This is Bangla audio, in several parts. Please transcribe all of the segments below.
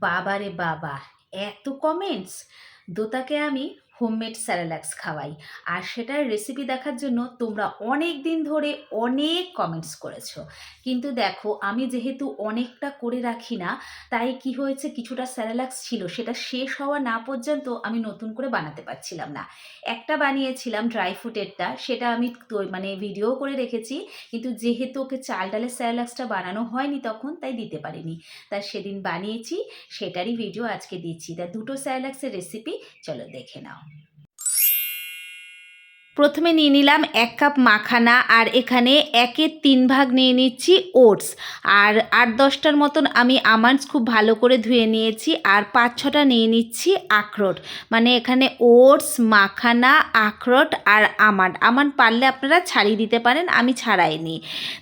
বাবারে বাবা এত কমেন্টস দোতাকে আমি হোমমেড স্যারালাক্স খাওয়াই। আর সেটার রেসিপি দেখার জন্য তোমরা অনেক দিন ধরে অনেক কমেন্টস করেছ। কিন্তু দেখো, আমি যেহেতু অনেকটা করে রাখি না, তাই কি হয়েছে, কিছুটা স্যারালাক্স ছিল, সেটা শেষ হওয়া না পর্যন্ত আমি নতুন করে বানাতে পারছিলাম না। একটা বানিয়েছিলাম ড্রাই ফ্রুটেরটা সেটা আমি তো- মানে ভিডিও করে রেখেছি, কিন্তু যেহেতু ওকে চাল ডালের স্যারালাক্সটা বানানো হয়নি তখন, তাই দিতে পারিনি। তাই সেদিন বানিয়েছি, সেটারই ভিডিও আজকে দিচ্ছি তা দুটো স্যালাক্সের রেসিপি চলো দেখে নাও। প্রথমে নিয়ে নিলাম এক কাপ মাখানা আর এখানে একের তিন ভাগ নিয়ে নিচ্ছি ওটস। আর আট দশটার মতন আমি আমান্ডস খুব ভালো করে ধুয়ে নিয়েছি আর পাঁচ ছটা নিয়ে নিচ্ছি আখরোট। মানে এখানে ওটস, মাখানা, আখরোট আর আমান্ড। আমান্ড পারলে আপনারা ছাড়িয়ে দিতে পারেন, আমি ছাড়াই ছাড়াইনি।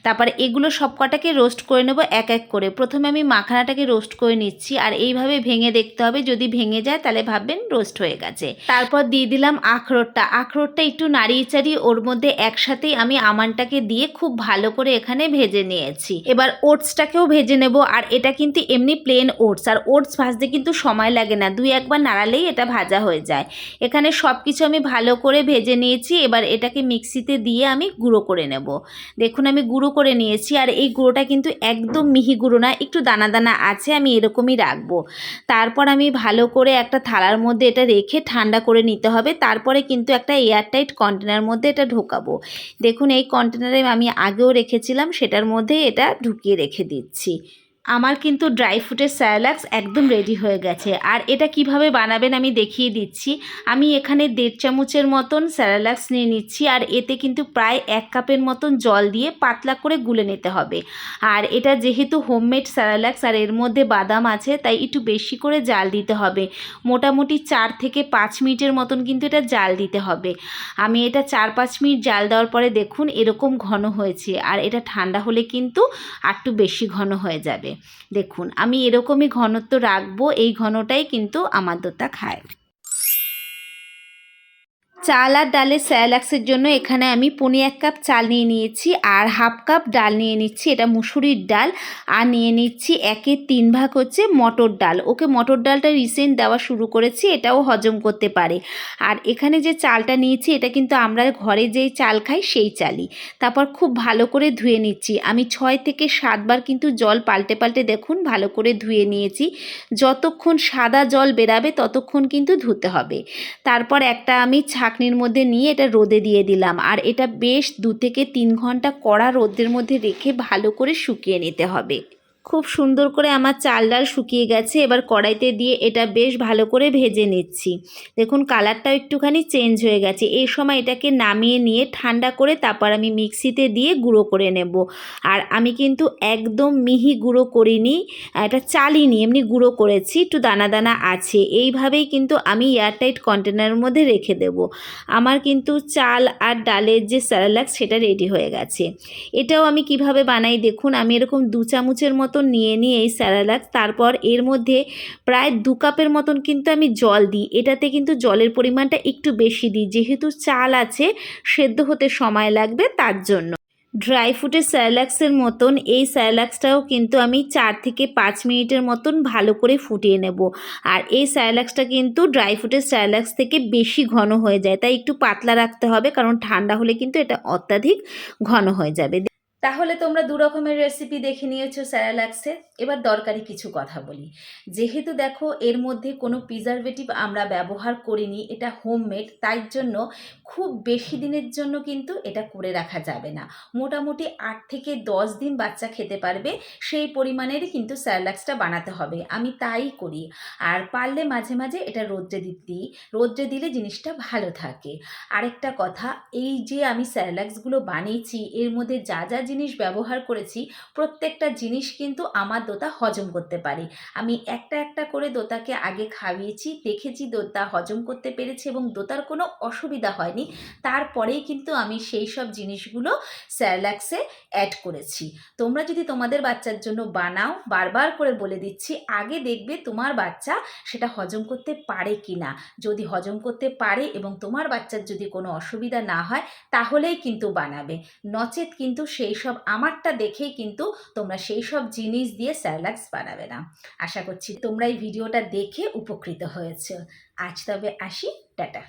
তারপর এগুলো সব কটাকে রোস্ট করে নেব এক এক করে। প্রথমে আমি মাখানাটাকে রোস্ট করে নিচ্ছি আর এইভাবে ভেঙে দেখতে হবে, যদি ভেঙে যায় তাহলে ভাববেন রোস্ট হয়ে গেছে। তারপর দিয়ে দিলাম আখরোটটা। আখরোটটা একটু নাড়িয়ে চাড়িয়ে ওর মধ্যে একসাথেই আমি আমানটাকে দিয়ে খুব ভালো করে এখানে ভেজে নিয়েছি। এবার ওটসটাকেও ভেজে নেব, আর এটা কিন্তু এমনি প্লেন ওটস, আর ওটস ভাজতে কিন্তু সময় লাগে না, দুই একবার নাড়ালেই এটা ভাজা হয়ে যায়। এখানে সব কিছু আমি ভালো করে ভেজে নিয়েছি, এবার এটাকে মিক্সিতে দিয়ে আমি গুঁড়ো করে নেব। দেখুন, আমি গুঁড়ো করে নিয়েছি, আর এই গুঁড়োটা কিন্তু একদম মিহি গুঁড়ো না, একটু দানা দানা আছে, আমি এরকমই রাখব। তারপর আমি ভালো করে একটা থালার মধ্যে এটা রেখে ঠান্ডা করে নিতে হবে, তারপরে কিন্তু একটা এয়ারটাইট কন্টেনার মধ্যে এটা ঢোকাবো। দেখুন, এই কন্টেনারে আমি আগেও রেখেছিলাম, সেটার মধ্যে এটা ঢুকিয়ে রেখে দিচ্ছি। আমার কিন্তু ড্রাই ফ্রুটের স্যালাক্স একদম রেডি হয়ে গেছে। আর এটা কীভাবে বানাবেন আমি দেখিয়ে দিচ্ছি। আমি এখানে দেড় চামচের মতন স্যালাক্স নিয়ে নিচ্ছি আর এতে কিন্তু প্রায় এক কাপের মতন জল দিয়ে পাতলা করে গুলে নিতে হবে। আর এটা যেহেতু হোমমেড স্যালাক্স আর এর মধ্যে বাদাম আছে, তাই একটু বেশি করে জাল দিতে হবে। মোটামুটি চার থেকে পাঁচ মিনিটের মতন কিন্তু এটা জাল দিতে হবে। আমি এটা চার পাঁচ মিনিট জাল দেওয়ার পরে দেখুন এরকম ঘন হয়েছে। আর এটা ঠান্ডা হলে কিন্তু আরটু বেশি ঘন হয়ে যাবে। দেখুন আমি এরকমই ঘনত্ব রাখব এই ঘনটাই কিন্তু আমার দোতা খায় চাল আর ডালের স্যালাক্সের জন্য এখানে আমি পনে এক কাপ চাল নিয়ে নিয়েছি আর হাফ কাপ ডাল নিয়ে নিচ্ছি। এটা মুসুরির ডাল। আর নিয়ে নিচ্ছি একের তিন ভাগ হচ্ছে মটর ডাল। ওকে মটর ডালটা রিসেন্ট দেওয়া শুরু করেছি, এটাও হজম করতে পারে। আর এখানে যে চালটা নিয়েছি, এটা কিন্তু আমরা ঘরে যেই চাল খাই, সেই চালই। তারপর খুব ভালো করে ধুয়ে নিচ্ছি। আমি ছয় থেকে সাতবার কিন্তু জল পাল্টে পাল্টে দেখুন, ভালো করে ধুয়ে নিয়েছি। যতক্ষণ সাদা জল বেরাবে, ততক্ষণ কিন্তু ধুতে হবে। তারপর একটা আমি ছাকনির মধ্যে নিয়ে এটা রোদে দিয়ে দিলাম। আর এটা বেশ দু থেকে তিন ঘণ্টা কড়া রোদের মধ্যে রেখে ভালো করে শুকিয়ে নিতে হবে। খুব সুন্দর করে আমার চাল ডাল শুকিয়ে গেছে। এবার কড়াইতে দিয়ে এটা বেশ ভালো করে ভেজে নিচ্ছি। দেখুন, কালারটাও একটুখানি চেঞ্জ হয়ে গেছে। এই সময় এটাকে নামিয়ে নিয়ে ঠান্ডা করে তারপর আমি মিক্সিতে দিয়ে গুঁড়ো করে নেব। আর আমি কিন্তু একদম মিহি গুঁড়ো করিনি, এটা চালিনি, এমনি গুঁড়ো করেছি, একটু দানা দানা আছে। এইভাবেই কিন্তু আমি এয়ারটাইট কন্টেনারের মধ্যে রেখে দেব। আমার কিন্তু চাল আর ডালের যে স্যালাক্স সেটা রেডি হয়ে গেছে। এটাও আমি কীভাবে বানাই দেখুন, আমি এরকম দু চামচের মতন নিয়ে নিই এই স্যালাক্স তারপর এর মধ্যে প্রায় দু কাপের মতন কিন্তু আমি জল দিই। এটাতে কিন্তু জলের পরিমাণটা একটু বেশি দিই। যেহেতু চাল আছে, সেদ্ধ হতে সময় লাগবে তার জন্য। ড্রাই ফ্রুটের স্যালাক্সের মতন এই স্যালাক্সটাও কিন্তু আমি চার থেকে পাঁচ মিনিটের মতন ভালো করে ফুটিয়ে নেব। আর এই স্যালাক্সটা কিন্তু ড্রাই ফ্রুটের স্যালাক্স থেকে বেশি ঘন হয়ে যায়। তাই একটু পাতলা রাখতে হবে, কারণ ঠান্ডা হলে কিন্তু এটা অত্যাধিক ঘন হয়ে যাবে। তাহলে তোমরা দু রকমের রেসিপি দেখে নিয়েছো স্যারালাক্সে এবার দরকারি কিছু কথা বলি। যেহেতু দেখো, এর মধ্যে কোনো প্রিজারভেটিভ আমরা ব্যবহার করিনি, এটা হোমমেড তাই জন্য খুব বেশি দিনের জন্য কিন্তু এটা করে রাখা যাবে না। মোটামুটি আট থেকে দশ দিন বাচ্চা খেতে পারবে, সেই পরিমাণেরই কিন্তু স্যারালাক্সটা বানাতে হবে। আমি তাই করি। আর পারলে মাঝে মাঝে এটা রোদ্রে দিই। রোদ্রে দিলে জিনিসটা ভালো থাকে। আরেকটা কথা, এই যে আমি স্যালাক্সগুলো বানিয়েছি, এর মধ্যে যা যা জিনিস ব্যবহার করেছি, প্রত্যেকটা জিনিস কিন্তু আমার দোতা হজম করতে পারে। আমি একটা একটা করে দোতাকে আগে খাইয়েছি, দেখেছি দোতা হজম করতে পেরেছে এবং দোতার কোনো অসুবিধা হয়নি। তারপরেই কিন্তু আমি সেই সব জিনিসগুলো স্যালাক্সে অ্যাড করেছি। তোমরা যদি তোমাদের বাচ্চার জন্য বানাও, বারবার করে বলে দিচ্ছি, আগে দেখবে তোমার বাচ্চা সেটা হজম করতে পারে কি না যদি হজম করতে পারে এবং তোমার বাচ্চার যদি কোনো অসুবিধা না হয়, তাহলেই কিন্তু বানাবে। নচেত কিন্তু সেই সব আমারটা দেখেই কিন্তু তোমরা সেই সব জিনিস দিয়ে স্যালাক্স বানাবে না। আশা করছি তোমরা এই ভিডিওটা দেখে উপকৃত হয়েছে। আজ তবে আসি, টাটা।